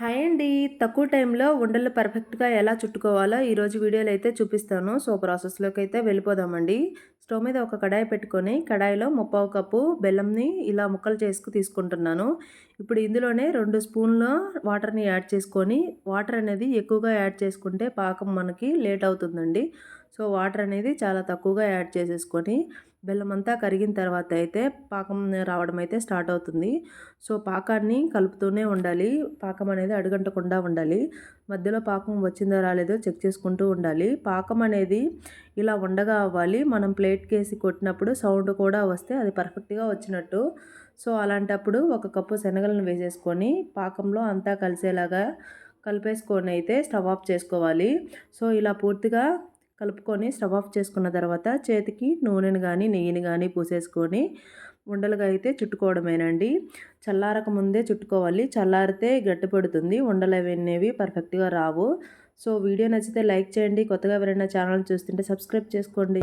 Hi అండి. తక్కువ టైంలో ఉండలు పర్ఫెక్ట్గా ఎలా చుట్టుకోవాలో ఈరోజు వీడియోలో అయితే చూపిస్తాను. సో ప్రాసెస్లోకి అయితే వెళ్ళిపోదామండి. స్టవ్ మీద ఒక కడాయి పెట్టుకొని కడాయిలో ముప్పావు కప్పు బెల్లంని ఇలా ముక్కలు చేసుకు తీసుకుంటున్నాను. ఇప్పుడు ఇందులోనే రెండు స్పూన్ల వాటర్ని యాడ్ చేసుకొని వాటర్ అనేది ఎక్కువగా యాడ్ చేసుకుంటే పాకం మనకి లేట్ అవుతుందండి. సో వాటర్ అనేది చాలా తక్కువగా యాడ్ చేసేసుకొని బెల్లం అంతా కరిగిన తర్వాత అయితే పాకం రావడం అయితే స్టార్ట్ అవుతుంది. సో పాకాన్ని కలుపుతూనే ఉండాలి. పాకం అనేది అడుగంటకుండా ఉండాలి. మధ్యలో పాకం వచ్చిందో రాలేదో చెక్ చేసుకుంటూ ఉండాలి. పాకం అనేది ఇలా ఉండగా అవ్వాలి. మనం ప్లేట్ కేసి కొట్టినప్పుడు సౌండ్ కూడా వస్తే అది పర్ఫెక్ట్గా వచ్చినట్టు. సో అలాంటప్పుడు ఒక కప్పు శనగలను వేసేసుకొని పాకంలో అంతా కలిసేలాగా కలిపేసుకొని అయితే స్టవ్ ఆఫ్ చేసుకోవాలి. సో ఇలా పూర్తిగా కలుపుకొని స్టవ్ ఆఫ్ చేసుకున్న తర్వాత చేతికి నూనెను కానీ నెయ్యిని కానీ పూసేసుకొని ఉండలుగా అయితే చుట్టుకోవడమేనండి. చల్లారక ముందే చుట్టుకోవాలి. చల్లారితే గట్టిపడుతుంది ఉండలు అనేవి పర్ఫెక్ట్గా రావు. సో వీడియో నచ్చితే లైక్ చేయండి. కొత్తగా ఎవరైనా ఛానల్ చూస్తుంటే సబ్స్క్రైబ్ చేసుకోండి.